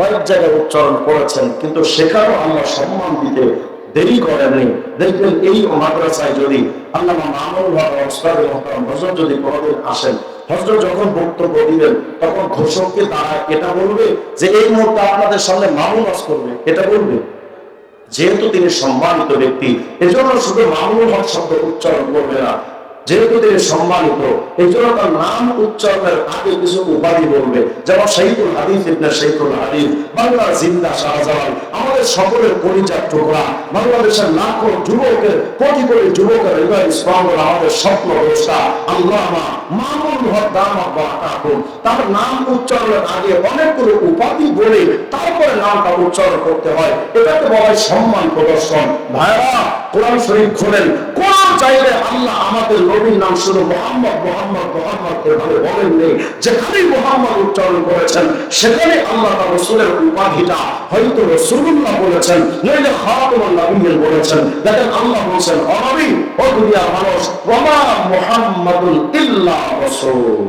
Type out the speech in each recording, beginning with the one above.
কয়েক জায়গায় উচ্চারণ করেছেন, কিন্তু সেখানেও আল্লাহ সম্মান দিতে দেরি করেননি। দেখবেন এই মাদ্রাসায় যদি যদি আসেন, হজরত যখন বক্তব্য দিবেন, তখন ঘোষককে তারা এটা বলবে যে এই মুহূর্তে আপনাদের সামনে মামুল হজ করবে। এটা বলবে। যেহেতু তিনি সম্মানিত ব্যক্তি, এজন্য শুধু মামুল হক শব্দ উচ্চারণ করবে না যেহেতু তিনি সম্মানিত, এই জন্য তার নাম উচ্চারণের আগে কিছু উপাধি বলবে। যেমন শহীদুল হাদিস ইবনে শহীদুল হাদিস বাংলা জিন্দা শাহজালাল, আমাদের সকলের পরিচয় টুকরা, বাংলাদেশের লাখো যুবকের, কোটি কোটি যুবকের হৃদয় স্পন্দ আমাদের স্বপ্ন দোষটা আল্লামা মামুন হক দামা তার নাম উচ্চারণের আগে অনেকগুলো উপাধি বলে তারপরে নামটা উচ্চারণ করতে হয়। এটাকে বলা হয় সম্মান প্রদর্শন। ভাইরা, কোরআন শরীফ খোলেন। কোন চাইলে আল্লাহ আমাদের নবীর নাম শুধু মোহাম্মদ মোহাম্মদ মোহাম্মদ এভাবে বলেননি যেখানেই মোহাম্মদ উচ্চারণ করেছেন সেখানে আল্লাহ তার রসুলের উপাধিটা হয়তো রসুল্লাহ বলেছেন নইলে খাতুমান নবীন বলেছেন দেখেন আল্লাহ বলছেন অনবী ও দুনিয়ার মানুষ ওমা মোহাম্মদুল ইল্লা রসুল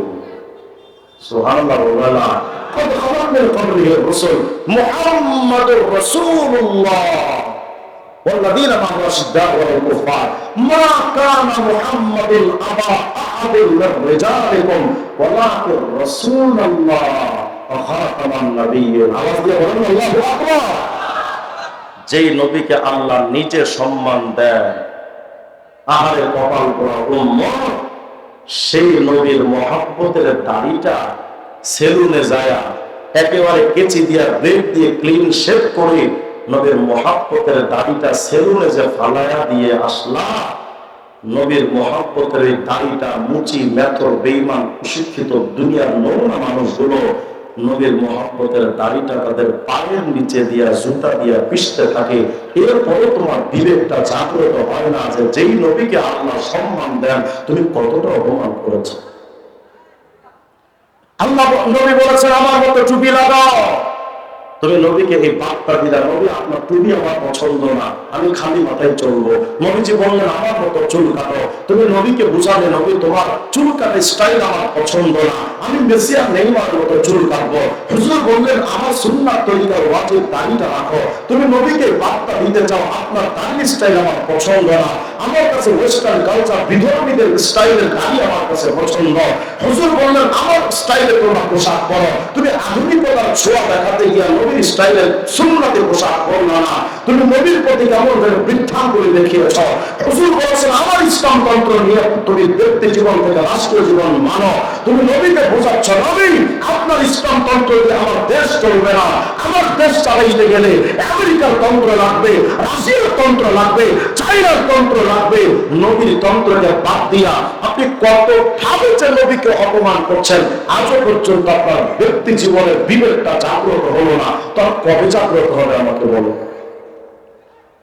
সুবহানাল্লাহ ওয়া লা قد خلق من قبله الرسل محمد رسول الله والذين معه أشداء على الكفار ما كان محمد أبا أحد من رجالكم ولكن رسول الله وخاتم النبيين আওয়াজ দিয়ে বলেন আল্লাহু আকবার যেই নবীকে আল্লাহ নিজে সম্মান দেন আহারে কপাল করা উম্মত সেই নবীর মহাব্বতের দাড়িটা সেলুনে যায় একেবারে কেচি দিয়া ব্লেড দিয়ে ক্লিন শেভ করে নবীর মহাব্বতের দাড়িটা সেলুনে যে ফালায়া দিয়ে আসলা, নবীর মহাব্বতের এই দাড়িটা মুচি মেথর বেইমান প্রশিক্ষিত দুনিয়ার নমুনা মানুষগুলো নবীর মহাব্বতের দাড়িটা তাদের পায়ের নিচে দিয়া, জুতা দিয়া পিষতে থাকে। এরপরে তোমার বিবেকটা জাগ্রত হয় না যে যেই নবীকে আল্লাহ সম্মান দেন, তুমি কতটা অপমান করেছ। আল্লাহ নবী বলেছেন, আমার মতো টুপি লাগাও। তুমি নবীকে এই বার্তা দিলা নবী, আপনার টুপি আমার পছন্দ না। আমি খালি মাথায় চলবো। নবীজি বললেন, আমার মতো চুল কাটো তুমি নবীকে বুঝালে, নবী, তোমার চুল কাটার স্টাইল আমার পছন্দ না। আমি মেসিয়ার নেইমার মতো চুল কাটবো। হুজুর বললেন, আমার সুন্নাত তরিকার ওয়াজিব দাড়িটা রাখো। তুমি নবীকে বার্তা দিতে চাও, আপনার দাড়ি স্টাইল আমার পছন্দ না। আমার কাছে ওয়েস্টার্ন কালচার বিধর্মীদের স্টাইলের গাড়ি আমার কাছে পছন্দ। হুজুর বললেন, আমার স্টাইলে তোমরা পোশাক পরো। তুমি আধুনিকতার ছোঁয়া দেখাতে গিয়া নবীর স্টাইলের সুন্নাতে পোশাক পরলো না তুমি নবীর প্রতি কেমন যেন বৃদ্ধা করে দেখিয়েছ। হুজুর বলেছেন, আমার ইসলাম তন্ত্র নিয়ে তুমি ব্যক্তি জীবন থেকে রাষ্ট্রীয় জীবন মানো। তুমি নবীকে বোঝাচ্ছ, নবী, আপনার ইসলাম তন্ত্র দিয়ে আমার দেশ চলবে না। দেশ চালাইতে গেলে আমেরিকার তন্ত্র লাগবে, রাশিয়ার তন্ত্র লাগবে চাইনার তন্ত্র লাগবে, নবীর তন্ত্রকে বাদ দিয়া আপনি কত ভাবে নবীকে অপমান করছেন, আজও পর্যন্ত আপনার ব্যক্তি জীবনের বিবেকটা জাগ্রত হলো না। তখন কবে জাগ্রত হবে আমাকে বলো?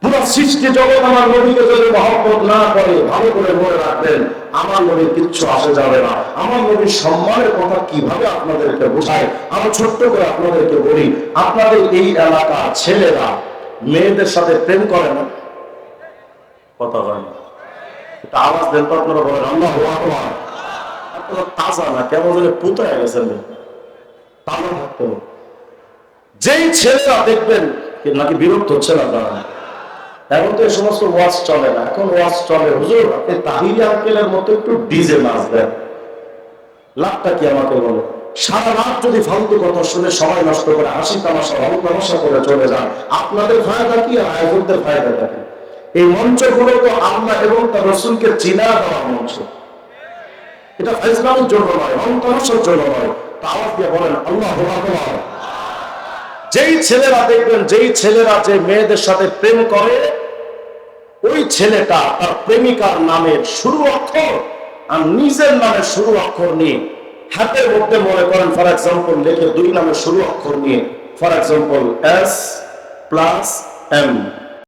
পুরো সৃষ্টি জগৎ আমার নবীকে যদি মহব্বত না করে, ভালো করে মনে রাখবেন আমার নবীর কিচ্ছু আসে যাবে না। আমার নবীর সম্মানের কথা কীভাবে আপনাদেরকে বোঝায়? আমি ছোট্ট করে আপনাদেরকে বলি, আপনাদের এই এলাকা ছেলেরা মেয়েদের সাথে প্রেম করে না। কথা হয় না এটা আওয়াজ দেন তো আপনারা বলেন, আল্লাহ আপনারা তাজা না কেমন যেন পুতায় গেছেন। যেই ছেলেরা দেখবেন নাকি বিরক্ত হচ্ছে না আপনারা এখন তো এই সমস্ত ওয়াজ চলে না। এখন ওয়াজ চলে। হুজুর আপনি তাহিরি আঙ্কেলের মতো একটু ডিজে নাচ লাভটা কি আমাকে বলে? সারা রাত যদি ফালতু কথা শুনে সময় নষ্ট করে, হাসি তামাশা রং তামাশা করে চলে যান, আপনাদের ফায়দা কি আর আয়োজকদের ফায়দাটা কি? এই মঞ্চগুলো তো আল্লাহ এবং তার রসুলকে চিনা দেওয়া মঞ্চ। এটা ফাইজলামের জন্য নয় রং তামাশার জন্য নয়। তা আওয়াজ দিয়ে বলেন, আল্লাহ যেই ছেলেরা দেখবেন, যেই ছেলেরা, যে মেয়েদের সাথে প্রেম করে ছেলেটা তার প্রেমিকার নামের শুরু অক্ষর আর নিজের নামের শুরু অক্ষর নিয়ে হাতের মধ্যে মনে করেন ফর এক্সাম্পল লেখে দুই নামের শুরু অক্ষর নিয়ে for example S plus M